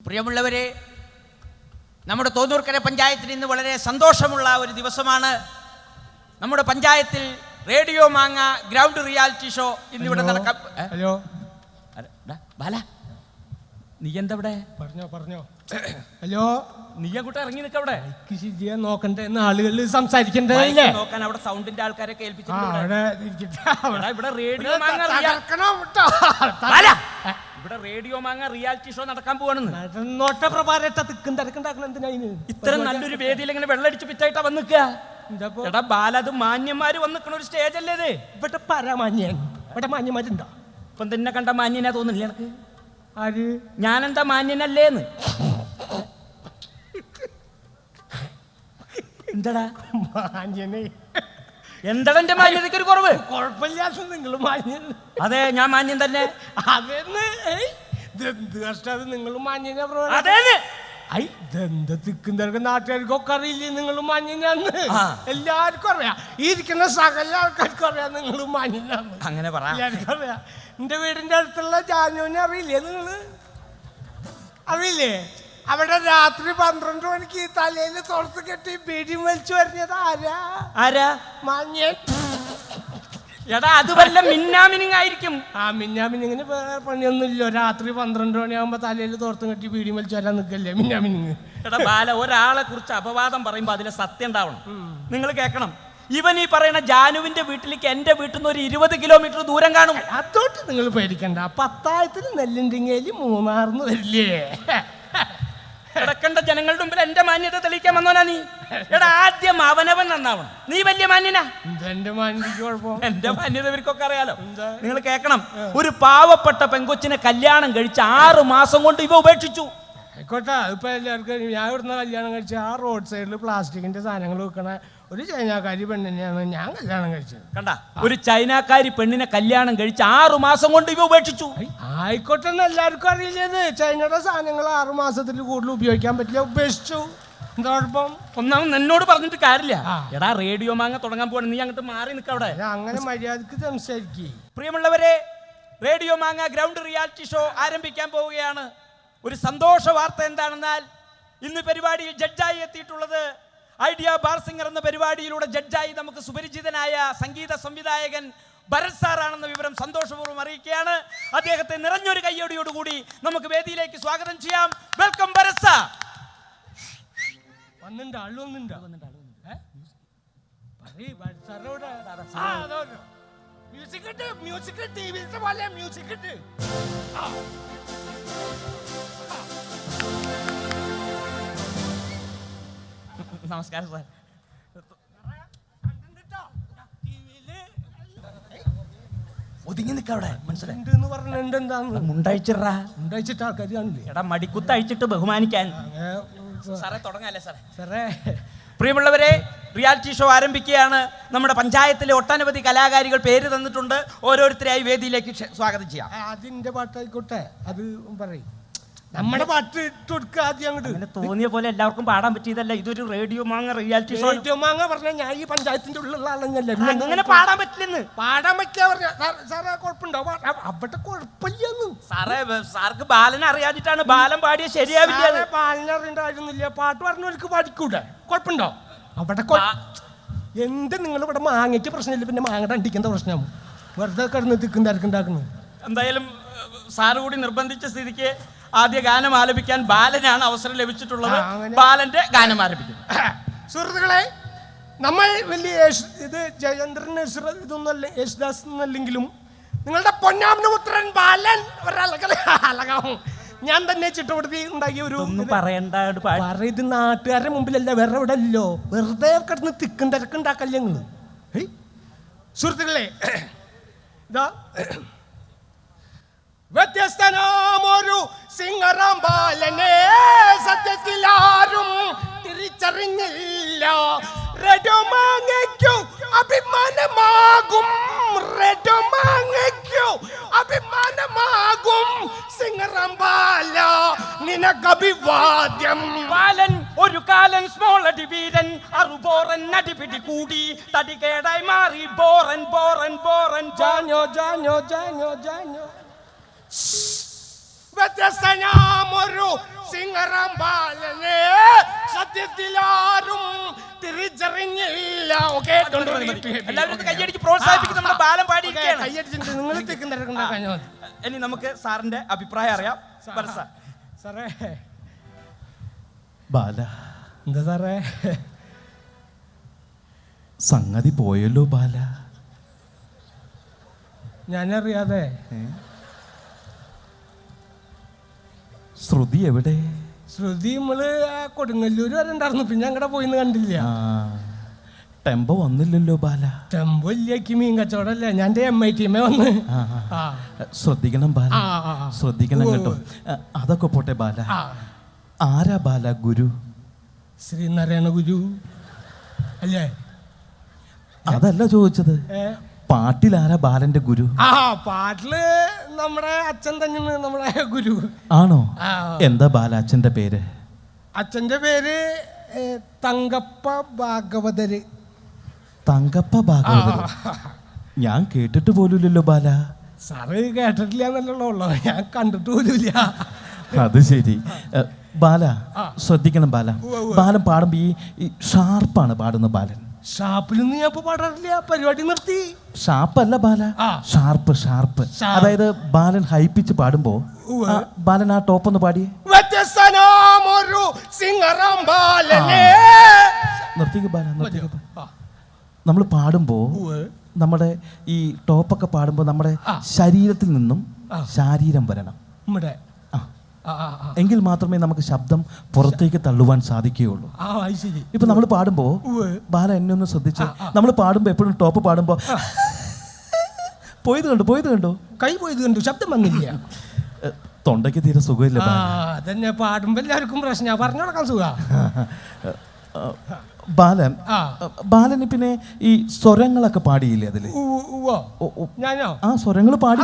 പ്രിയമുള്ളവരെ നമ്മുടെ തോന്നൂർക്കര പഞ്ചായത്തിൽ ഇന്ന് വളരെ സന്തോഷമുള്ള ഒരു ദിവസമാണ്. നമ്മുടെ പഞ്ചായത്തിൽ റേഡിയോ മാങ്ങ ഗ്രൗണ്ട് റിയാലിറ്റി ഷോ ഇന്നിവിടെ ഇവിടെ നടക്കാം ഹലോ. ബാല നീ എന്താ ഇവിടെ പറഞ്ഞോ പറഞ്ഞോ. ഹലോ. നീ അങ്ങോട്ട് ഇറങ്ങി നിൽക്കവിടെ ചെയ്യാൻ നോക്കണ്ടേ എന്ന് ആളുകൾ സംസാരിക്കണ്ടല്ലേ നോക്കാൻ അവിടെ സൗണ്ടിന്റെ ആൾക്കാരെ കേൾപ്പിച്ചിട്ടുണ്ട് ഇവിടെ റേഡിയോ മാങ്ങ ഇവിടെ റേഡിയോ മാങ്ങ റിയാലിറ്റി ഷോ നടക്കാൻ പോവാണെന്ന്. പ്രഭാരട്ട തിക്കും തിരക്കുണ്ടാക്കണം എന്തിനാ ഇതിന്? ഇത്ര നല്ലൊരു വേദിയിൽ ഇങ്ങനെ വെള്ളടിച്ച് പിറ്റായിട്ടാ വന്നിക്ക. എന്താപ്പോ എടാ ബാല അത് മാന്യന്മാര് വന്ന് നിൽക്കണ ഒരു സ്റ്റേജ് അല്ലേ ഇത്. ഇവിടെ പരമാന്യൻ. ഇവിടെ മാന്യന്മാരുണ്ടോ? ഇപ്പം തന്നെ കണ്ട മാന്യനാ തോന്നില്ല എനിക്ക് ആര്? ഞാനെന്താ മാന്യനല്ലേന്ന്? എന്താടാ? മാന്യനെ. എന്താടാ എന്റെ മാന്യതയ്ക്ക് ഒരു കുറവ്? കുഴപ്പമില്ലാത്ത നിങ്ങൾ മാന്യൻ. അതെ ഞാൻ മാന്യൻ തന്നെ. അതെന്ന്? കഷ്ടത് നിങ്ങൾ മാന്യനെ അതേന്ന്? ഐ ഇതെന്ത് തിക്കും തിരക്കും നാട്ടുകാർക്കൊക്കെ അറിയില്ലേ നിങ്ങൾ മാന്യനാന്ന്. എല്ലാവർക്കും അറിയാം. ഈ ഇരിക്കുന്ന സകല ആൾക്കാർക്കും അറിയാം നിങ്ങൾ മാന്യനാന്ന്. അങ്ങനെ പറ. എല്ലാവർക്കും അറിയാം. എന്റെ വീടിന്റെ അടുത്തുള്ള ജാനുവിനെ അറിയില്ലേ നിങ്ങൾ അറിയില്ലേ? അവിടെ രാത്രി പന്ത്രണ്ട് മണിക്ക് ഈ തലയിൽ തുറത്ത് കെട്ടി ബീഡി വലിച്ചു വരഞ്ഞത് ആരാ? ആരാ? മഞ്ഞ എടാ അത് വല്ല മിന്നാമിനിങ് ആയിരിക്കും ആ മിന്നാമിനിങ്ങിന് വേറെ പണിയൊന്നുമില്ലോ. രാത്രി പന്ത്രണ്ട് മണിയാകുമ്പോ തലയിൽ തോർത്തും കെട്ടി ബീഡി വലിച്ചു വരാൻ നിൽക്കല്ലേ മിന്നാമിനിങ് എടാ ബാല ഒരാളെ കുറിച്ച് അപവാദം പറയുമ്പോ അതിലെ സത്യം ഉണ്ടാവണം നിങ്ങൾ കേൾക്കണം. ഇവൻ ഈ പറയുന്ന ജാനുവിന്റെ വീട്ടിലേക്ക് എന്റെ വീട്ടിൽ നിന്ന് ഒരു ഇരുപത് കിലോമീറ്റർ ദൂരം കാണും. അതോട്ട് നിങ്ങൾ പേടിക്കണ്ട. പത്തായത്തിന് നെല്ലിന്റെ മൂന്നാർന്ന് വരില്ലേ? കിടക്കേണ്ട ജനങ്ങളുടെ മുമ്പിൽ എന്റെ മാന്യത തെളിയിക്കാൻ വന്നോനാ നീ. എടാ ആദ്യം അവനവൻ നന്നാവണം. നീ വലിയ മാന്യനാ. എന്റെ എന്റെ മാന്യത ഇവർക്കൊക്കെ അറിയാലോ. നിങ്ങൾ കേൾക്കണം. ഒരു പാവപ്പെട്ട പെങ്കൊച്ചിനെ കല്യാണം കഴിച്ച് ആറു മാസം കൊണ്ട് ഇവ ഉപേക്ഷിച്ചു. ആയിക്കോട്ടെ. അതിപ്പോൾ എല്ലാവർക്കും ഞാൻ ഇവിടുന്ന് കല്യാണം കഴിച്ച ആ റോഡ് സൈഡിൽ പ്ലാസ്റ്റിക്കിന്റെ സാധനങ്ങൾ വെക്കണ ഒരു ചൈനക്കാരി പെണ്ണിനെയാണ് ഞാൻ കല്യാണം കഴിച്ചത്. കണ്ട? ഒരു ചൈനക്കാരി പെണ്ണിനെ കല്യാണം കഴിച്ച് ആറ് മാസം കൊണ്ട് ഇവ ഉപേക്ഷിച്ചു. ആയിക്കോട്ടെ എന്ന് എല്ലാവർക്കും അറിയില്ലേ ചൈനയുടെ സാധനങ്ങൾ ആറ് മാസത്തിൽ കൂടുതൽ ഉപയോഗിക്കാൻ പറ്റില്ല. ഉപേക്ഷിച്ചു. എന്താ കുഴപ്പം? ഒന്നാമത് എന്നോട് പറഞ്ഞിട്ട് കാര്യമില്ല. എടാ റേഡിയോ മാങ്ങ തുടങ്ങാൻ പോകണം നീ അങ്ങോട്ട് മാറി നിൽക്ക അവിടെ അങ്ങനെ മര്യാദയ്ക്ക് സംസാരിക്കേ. പ്രിയമുള്ളവരെ റേഡിയോ മാങ്ങ ഗ്രൗണ്ട് റിയാലിറ്റി ഷോ ആരംഭിക്കാൻ പോവുകയാണ്. ഒരു സന്തോഷ വാർത്ത എന്താണെന്നാൽ ഇന്ന് പരിപാടിയിൽ ജഡ്ജായി എത്തിയിട്ടുള്ളത് ഐഡിയ ബാർ സിംഗർ എന്ന പരിപാടിയിലൂടെ ജഡ്ജായി നമുക്ക് സുപരിചിതനായ സംഗീത സംവിധായകൻ ഭരത് സാറാണെന്ന വിവരം സന്തോഷപൂർവം അറിയിക്കുകയാണ്. അദ്ദേഹത്തെ നിറഞ്ഞൊരു കയ്യോടിയോടുകൂടി നമുക്ക് വേദിയിലേക്ക് സ്വാഗതം ചെയ്യാം. Welcome Bharat sir. ആൾ. മ്യൂസിക് മ്യൂസിക് ടി വിയിലത്തെ പോലെ മ്യൂസിക് ഇട്ട്. ആ. നമസ്കാരം സാർ ഒതുങ്ങി നിൽക്ക അവിടെ. മനസ്സിലായി. ആൾക്കാർ കാണില്ലേ എടാ മടിക്കുത്ത് അഴിച്ചിട്ട് ബഹുമാനിക്കാൻ സാറേ തുടങ്ങാല്ലേ സാറേ? സാറേ. പ്രിയമുള്ളവരെ റിയാലിറ്റി ഷോ ആരംഭിക്കുകയാണ്. നമ്മുടെ പഞ്ചായത്തിലെ ഒട്ടനവധി കലാകാരികൾ പേര് തന്നിട്ടുണ്ട്. ഓരോരുത്തരെയായി വേദിയിലേക്ക് സ്വാഗതം ചെയ്യാം. അതിന്റെ അതിന്റെ പാട്ടായിക്കോട്ടെ. അത് പറയും. നമ്മുടെ പാട്ട് ഇട്ട് കൊടുക്കുക ആദ്യം അങ്ങോട്ട് അങ്ങനെ തോന്നിയ പോലെ എല്ലാവർക്കും പാടാൻ പറ്റിയതല്ല. ഇതൊരു റേഡിയോ മാങ്ങ റിയാലിറ്റി ഷോ ഏറ്റവും മാങ്ങ പറഞ്ഞ ഞാൻ ഈ പഞ്ചായത്തിന്റെ ഉള്ളിലുള്ള ആളെന്നല്ലേ. അങ്ങനെ പാടാൻ പറ്റില്ലെന്ന്. പാടാൻ പറ്റിയ പറഞ്ഞ സാറേ കുഴപ്പമുണ്ടോ അവിടെ കുഴപ്പമില്ലെന്ന്. സാറേ സാർക്ക് ബാലൻ അറിയാതിട്ടാണ് ബാലൻ പാടിയ ശരിയാവില്ല ബാലൻ അറിയണ്ടായിരുന്നില്ല പാട്ട് പറഞ്ഞവർക്ക് പാടിക്കൂടെ? കുഴപ്പമുണ്ടോ? അവിടെ എന്ത് നിങ്ങൾ ഇവിടെ മാങ്ങയ്ക്ക് പ്രശ്നമില്ല പിന്നെ മാങ്ങ അണ്ടിക്കേണ്ട പ്രശ്നം? വെറുതെ കിടന്ന് തിക്കും തിരക്കുണ്ടാക്കുന്നു എന്തായാലും സാറ് കൂടി നിർബന്ധിച്ച സ്ഥിതിക്ക് ആദ്യ ഗാനം ആലപിക്കാൻ ബാലനാണ് അവസരം ലഭിച്ചിട്ടുള്ളത്. ബാലന്റെ ഗാനം ആലപിക്കുന്നു സുഹൃത്തുക്കളെ നമ്മൾ വലിയ യേശു- ഇത് ജയചന്ദ്രന് ഇതൊന്നല്ല യേശുദാസ് എന്നല്ലെങ്കിലും നിങ്ങളുടെ പൊന്നാമനപുത്രൻ ബാലൻ ഒരളകല അലകാവും ഞാൻ തന്നെ ചിട്ടപ്പെടുത്തി ഉണ്ടാക്കിയ ഒരു. പറയണ്ട ഇത് നാട്ടുകാരുടെ മുമ്പിലല്ല വേറെ എവിടെ അല്ലോ വെറുതെ കിടന്ന് തിക്കും തിരക്കുണ്ടാക്കല്ലേ നിങ്ങൾ സുഹൃത്തുക്കളെ ഇതാ വ്യത്യസ്തനാമൊരു സിംഗറാം ബാലനെ സത്യത്തിൽ ആരും തിരിച്ചറിഞ്ഞില്ല അഭിമാനമാകും അഭിമാനമാകും സിംഗറാം ബാല നിനക്കഭിവാദ്യം. ബാലൻ ഒരു കാലൻ സ്മോൾ അടി വീരൻ അറുബോറൻ അടിപിടി കൂടി. തടികേടായി മാറി ബോറൻ ബോറൻ ബോറൻ ജാനോ ജാനോ ജാനോ ജാനോ. ജാനോ വ്യത്യസ്തനാമൊരു സിംഗറാം ബാലനെ സത്യത്തിലാരും തിരിച്ചറിഞ്ഞില്ല. ഓക്കെ എല്ലാവരും കൈയടിച്ച് പ്രോത്സാഹിപ്പിക്കും നമ്മുടെ ബാലം പാടിയിരിക്കുകയാണ് കയ്യടിച്ചിട്ട് നിങ്ങൾ ഇനി നമുക്ക് സാറിന്റെ അഭിപ്രായം അറിയാം. സാറേ. ബാല. എന്താ സാറേ? സംഗതി പോയല്ലോ ബാല. ഞാനറിയാതെ ശ്രുതി എവിടെ? ശ്രുതി നമ്മൾ കൊടുങ്ങല്ലൂര് വരെ ഉണ്ടായിരുന്നു. പിന്നെ അങ്ങടെ പോയിന്ന് കണ്ടില്ല. ടെമ്പോ വന്നില്ലല്ലോ ബാല. ടെമ്പോ ഇല്ലേക്ക് മീൻ കച്ചവടല്ലേ. ഞാൻ എം ഐ ടീമേ വന്ന്. ശ്രദ്ധിക്കണം ബാല. ശ്രദ്ധിക്കണം കേട്ടോ. അതൊക്കെ പോട്ടെ ബാല. ആരാ ബാല? ഗുരു. ശ്രീനാരായണ ഗുരു. അല്ലേ? അതല്ല ചോദിച്ചത്. ആരാ ബാലന്റെ ഗുരു? ആ പാട്ടിൽ നമ്മുടെ അച്ഛൻ തന്നെയാണ് നമ്മുടെ ഗുരു. ആണോ? എന്താ ബാല അച്ഛന്റെ പേര്? അച്ഛന്റെ പേര് തങ്കപ്പ ഭാഗവതര്. തങ്കപ്പ ഭാഗവതർ ഞാൻ കേട്ടിട്ട് പോലുമില്ലല്ലോ ബാല. സാറ് കേട്ടിട്ടില്ല എന്നല്ലോ ഉള്ളു. ഞാൻ കണ്ടിട്ട് പോലുമില്ല. അത് ശരി. ബാല ശ്രദ്ധിക്കണം ബാല. ബാലൻ പാടുമ്പോ ഈ ഈ ഷാർപ്പാണ് പാടുന്ന ബാലൻ. ഷാപ്പിലൊന്നും ഞാൻ ഇപ്പൊ പാടാറില്ല. പരിപാടി നിർത്തി. ഷാപ്പല്ല ബാല. Sharp sharp. അതായത് ബാലൻ ഹൈപ്പിച്ച് പാടുമ്പോ ബാലൻ ആ ടോപ്പ് ഒന്ന് പാടി നിർത്തിക്ക് ബാല നമ്മൾ പാടുമ്പോ നമ്മുടെ ഈ ടോപ്പൊക്കെ പാടുമ്പോൾ നമ്മുടെ ശരീരത്തിൽ നിന്നും. ശാരീരം വരണം. ആ. എങ്കിൽ മാത്രമേ നമുക്ക് ശബ്ദം പുറത്തേക്ക് തള്ളുവാൻ സാധിക്കുകയുള്ളൂ. ഇപ്പൊ നമ്മൾ പാടുമ്പോ ബാല എന്നെ ഒന്ന് ശ്രദ്ധിച്ച്. നമ്മൾ പാടുമ്പോ എപ്പോഴും ടോപ്പ് പാടുമ്പോ പോയത് കണ്ടു പോയത് കണ്ടു. കൈ പോയത് കണ്ടു ശബ്ദം വന്നില്ല. തൊണ്ടയ്ക്ക് തീരെ സുഖമില്ല അതന്നെ പാടുമ്പോ എല്ലാവർക്കും പ്രശ്ന. പറഞ്ഞു കൊടുക്കാൻ സുഖ. ബാലൻ ബാലന് പിന്നെ ഈ സ്വരങ്ങളൊക്കെ പാടിയില്ലേ ഓ, ഞാനോ? ആ സ്വരങ്ങൾ പാടി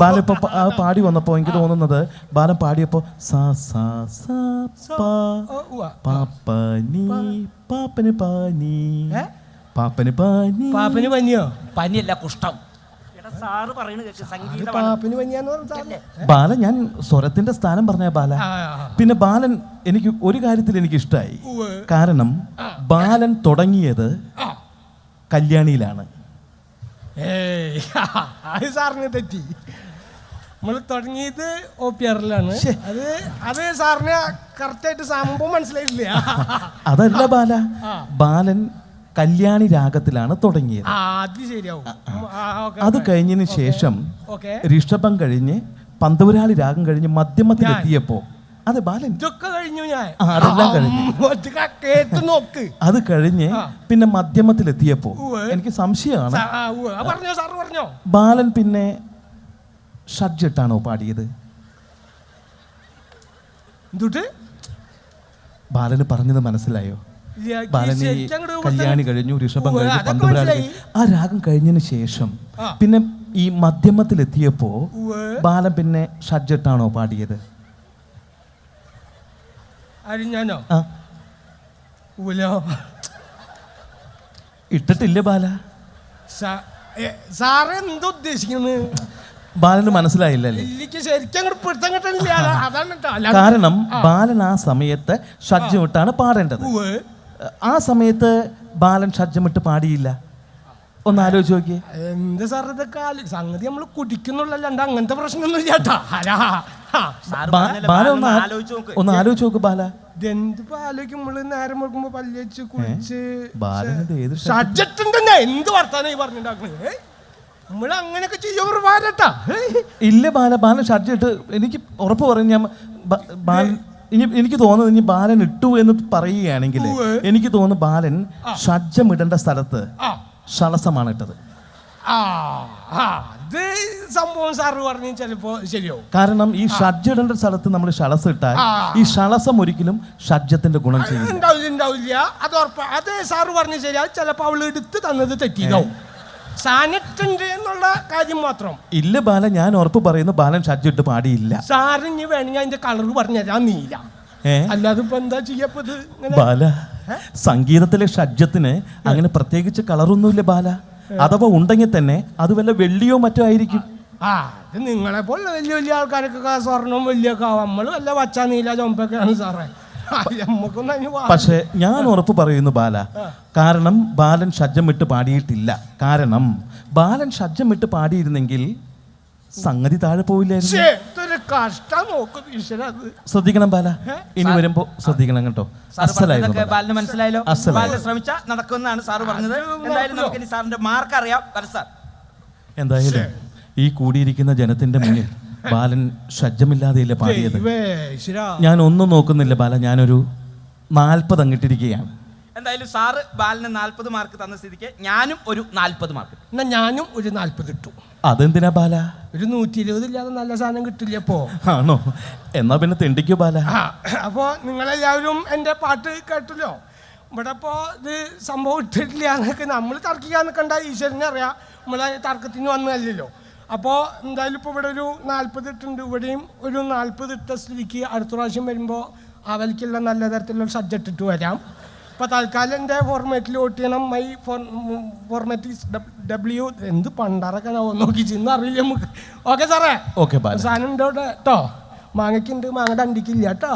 ബാലൻ ഇപ്പൊ പാടി വന്നപ്പോ എനിക്ക് തോന്നുന്നത് ബാലൻ പാടിയപ്പോ സാ സാ സാ പാ. ഓ, ഉവ്വ. പാപ്പ നീ പാപ്പന് പാനി ഏ? പാപ്പന് പാനി പാപ്പന് പനിയോ? പനിയല്ല കുഷ്ഠം. ബാലൻ ഞാൻ സ്വരത്തിന്റെ സ്ഥാനം പറഞ്ഞ ബാല. പിന്നെ ബാലൻ എനിക്ക് ഒരു കാര്യത്തിൽ എനിക്ക് ഇഷ്ടമായി കാരണം ബാലൻ തുടങ്ങിയത് കല്യാണിയിലാണ്. ഏയ് അത് സാറിന് തെറ്റി. നമ്മൾ തുടങ്ങിയത് ഒ പി ആറിലാണ്. അത് അത് സാറിന് കറക്റ്റായിട്ട് സംഭവം മനസ്സിലായിട്ടില്ല. അതല്ല ബാല. ബാലൻ കല്യാണി രാഗത്തിലാണ് തുടങ്ങിയത്. അത് ശരിയാവും. അത്. കഴിഞ്ഞതിന് ശേഷം ഋഷഭം കഴിഞ്ഞ് പന്തപുരാളി രാഗം കഴിഞ്ഞ് മധ്യമത്തിലെത്തിയപ്പോ അതെ ബാലൻ ഇതൊക്കെ കഴിഞ്ഞു ഞാൻ ആ, അതെല്ലാം കഴിഞ്ഞു. അമ്മോ, കേട്ട് നോക്ക് അത് കഴിഞ്ഞ് പിന്നെ മധ്യമത്തിലെത്തിയപ്പോ ഉവ്വ്. എനിക്ക് സംശയമാണ് സാ- ആ, ഉവ്വ്. ആ, പറഞ്ഞോ സാറ് പറഞ്ഞോ ബാലൻ പിന്നെ ഷഡ്ജട്ടാണോ പാടിയത് എന്തുട്ട് ബാലന് പറഞ്ഞത് മനസ്സിലായോ ഇല്ല, ഈ ബാലന് ഈ ശരിക്കും അങ്ങട് കല്യാണി കഴിഞ്ഞു ഋഷഭം ഉവ്വ്, കഴിഞ്ഞു അതൊക്കെ മനസ്സിലായി. ആ രാഗം കഴിഞ്ഞതിന് ശേഷം ആ. പിന്നെ ഈ മധ്യമത്തിലെത്തിയപ്പോ ഉവ്വ്. ബാലൻ പിന്നെ ഷഡ്ജട്ടാണോ പാടിയത് ആര് ഞാനോ ആ ഇട്ടിട്ടില്ല ബാല. സാ- ഏ, സാറ് എന്താ ഉദ്ദേശിക്കുന്നത്? ബാലന് മനസ്സിലായില്ലല്ലേ? എനിക്ക് ശരിക്കും അങ്ങോട്ട് പിടുത്തം കിട്ടണില്ല. അതാണ് ട്ടോ. അല്ലാതെ- കാരണം ബാലൻ ആ സമയത്ത് ഷഡ്ജമിട്ടാണ് പാടേണ്ടത്. ഉവ്വ്. ആ സമയത്ത് ബാലൻ ഷഡ്ജമിട്ട് പാടിയില്ല. ഒന്ന് ആലോചിച്ച് നോക്കിയേ. എന്ത് സാർ ഇതൊക്കെ ആലോ- സംഗതി നമ്മൾ കുടിക്കുന്നുള്ളല്ലാണ്ട് അങ്ങനത്തെ പ്രശ്നമൊന്നും ഇല്ലാട്ടാ അലാ. ബാല ഒന്ന് ആ- ആലോചിച്ച് നോക്ക്. ഒന്ന് ആലോചിച്ച് നോക്ക് ബാല. ഇതെന്ത് ആലോചിക്കും നമ്മൾ നേരം വെക്കുമ്പോ പല്ല് കുളിച്ച് ബാലനത് ഏത് ഷഡ്ജ- ഷഡ്ജറ്റുണ്ടെന്നെ എന്ത് വർത്താനം ഈ പറഞ്ഞിട്ടുണ്ടാക്കണേ നമ്മൾ അങ്ങനെയൊക്കെ ചെയ്യും ഒരുപാടട്ടാ ഇല്ല ബാല ബാലൻ ഷഡ്ജമിട്ട് എനിക്ക് ഉറപ്പ് പറഞ്ഞു ഞാൻ ബ- ബാലൻ ഇനി എനിക്ക് തോന്നുന്നത് ഇനി ബാലൻ ഇട്ടു എന്ന് പറയുകയാണെങ്കിൽ എനിക്ക് തോന്നുന്നു ബാലൻ ഷഡ്ജം ഇടേണ്ട സ്ഥലത്ത് ആ. ഷളസമാണ് ഇട്ടത്. ആ ആ ഇത് സംഭവം സാറ് പറഞ്ഞു ചിലപ്പോ ശരിയാവും. കാരണം ഈ ഷഡ്ജ ഇടേണ്ട സ്ഥലത്ത് നമ്മൾ ഷളസ് ഇട്ടാൽ ഈ ഷളസം ഒരിക്കലും ഷഡ്ജത്തിന്റെ ഗുണം ചെയ്യില്ല ഉണ്ടാവില്ല ഉണ്ടാവില്ല. അത് ഉറപ്പ അത് സാറ് പറഞ്ഞു ശരിയാ ചിലപ്പോ അവൾ എടുത്ത് തന്നത് തെറ്റിയതാവും. സാനിട്ടുണ്ട് എന്നുള്ള കാര്യം മാത്രം. ഇല്ല ബാല ഞാൻ ഉറപ്പ് പറയുന്നു ബാലൻ ഷഡ്ജിട്ട് പാടിയില്ല. സാറ് ഇനി വേണമെങ്കിൽ അതിന്റെ കളർ പറഞ്ഞുതരാൻ നീല. അല്ലാതെ ഇപ്പൊ എന്താ ചെയ്യപ്പത് ബാല സംഗീതത്തിലെ ഷഡ്ജത്തിന് അങ്ങനെ പ്രത്യേകിച്ച് കളറൊന്നുമില്ല ബാല. അഥവാ ഉണ്ടെങ്കിൽ തന്നെ അത് വല്ല വെള്ളിയോ മറ്റോ ആയിരിക്കും. ആ ഇത് നിങ്ങളെ പോലെ വലിയ വലിയ ആൾക്കാരൊക്കെ സ്വർണം വലിയ നമ്മൾ വല്ല വച്ച നീല ചുമപ്പൊക്കെയാണ് സാറേ. പക്ഷെ ഞാൻ ഉറപ്പ് പറയുന്നു ബാല. കാരണം ബാലൻ ഷഡ്ജം ഇട്ട് പാടിയിട്ടില്ല. കാരണം ബാലൻ ഷഡ്ജം ഇട്ട് പാടിയിരുന്നെങ്കിൽ സംഗതി താഴെ പോവില്ലായിരുന്നു. കഷ്ടം നോക്കും ഈശ്വര അത്. ശ്രദ്ധിക്കണം ബാല. ഇനി വരുമ്പോ ശ്രദ്ധിക്കണം കേട്ടോ. അസലായിരുന്നു ബാലിന് മനസ്സിലായല്ലോ. ബാലിന് ശ്രമിച്ച നടക്കുമെന്നാണ് സാറ് പറഞ്ഞത്. എന്തായാലും നമുക്ക് ഇനി സാറിന്റെ മാർക്ക് അറിയാം. സാർ. എന്തായാലും ഈ കൂടിയിരിക്കുന്ന ജനത്തിന്റെ മുന്നിൽ ബാലൻ ഷഡ്ജമില്ലാതെയല്ലേ പാടിയത്? ഞാൻ ഒന്നും നോക്കുന്നില്ല ബാല. ഞാനൊരു നാൽപ്പത് അങ്ങിട്ടിരിക്കുകയാണ് എന്തായാലും സാറ് ബാലിന് നാൽപ്പത് മാർക്ക് തന്ന സ്ഥിതിക്ക് ഞാനും ഒരു നാൽപ്പത് മാർക്ക്. എന്നാ ഞാനും ഒരു നാല്പത് ഇട്ടു. അതെന്തിനാ ബാല? ഒരു നൂറ്റി ഇരുപത് ഇല്ലാതെ നല്ല സാധനം കിട്ടില്ല അപ്പോ ആണോ? എന്നാ പിന്നെ തെണ്ടിക്കോ ബാല? ആ അപ്പോൾ നിങ്ങളെല്ലാവരും എന്റെ പാട്ട് കേട്ടല്ലോ. ഇവിടെ ഇപ്പോൾ ഇത് സംഭവം ഇട്ടിട്ടില്ല എന്നൊക്കെ നമ്മൾ തർക്കിക്കാൻ നിൽക്കണ്ട. ഈശ്വരനെ അറിയാം. നമ്മളെ തർക്കത്തിന് വന്നതല്ലല്ലോ അപ്പോൾ എന്തായാലും ഇപ്പോൾ ഇവിടെ ഒരു നാൽപ്പത് ഇട്ടുണ്ട് ഇവിടെയും ഒരു നാൽപ്പത് ഇട്ട സ്ഥിതിക്ക് അടുത്ത പ്രാവശ്യം വരുമ്പോൾ അവൽക്കുള്ള നല്ല തരത്തിലുള്ള സബ്ജക്റ്റ് ഇട്ട് വരാം. ഇപ്പോൾ തൽക്കാലം എന്റെ ഫോർമാറ്റിൽ വോട്ട് ചെയ്യണം. മൈ ഫോർമാറ്റ് ഡബ്ല്യു എന്ത് പണ്ടാറൊക്കെ നോക്കി ചെന്ന് അറിയില്ല നമുക്ക്. ഓക്കെ സാറേ ഓക്കെ സാധനം ഉണ്ട് കേട്ടോ മാങ്ങയ്ക്കുണ്ട് മാങ്ങ അണ്ടിക്കില്ല കേട്ടോ